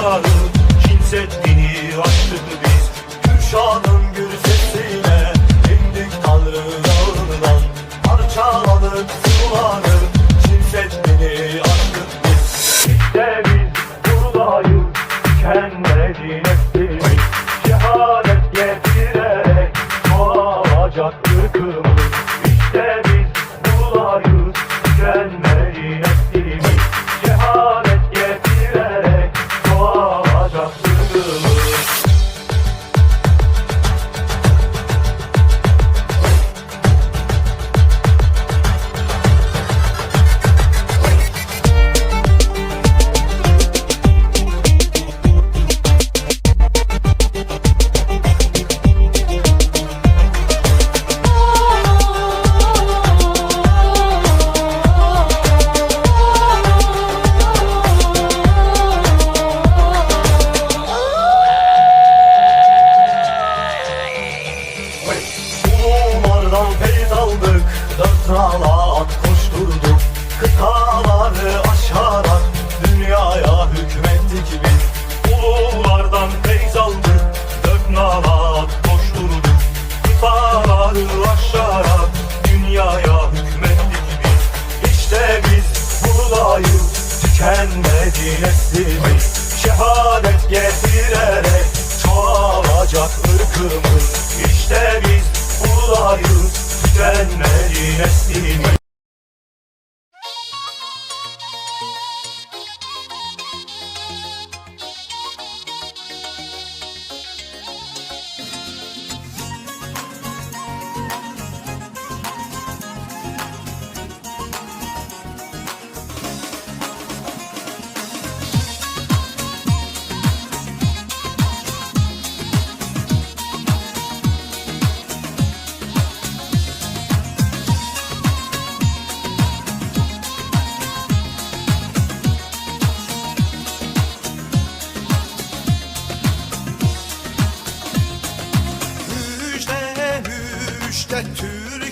Kimse dini açtık biz. Kürşan'a At koşturduk Kıtaları aşarak Dünyaya hükmettik biz. Ululardan feyiz aldık Dört nala at koşturduk Kıtaları aşarak Dünyaya hükmettik biz. İşte biz buradayız Tükenmedi neslimiz. Şehadet getirerek Çoğalacak ırkımız. İşte biz buradayız Tükenmedi neslimiz Müjde Türkiye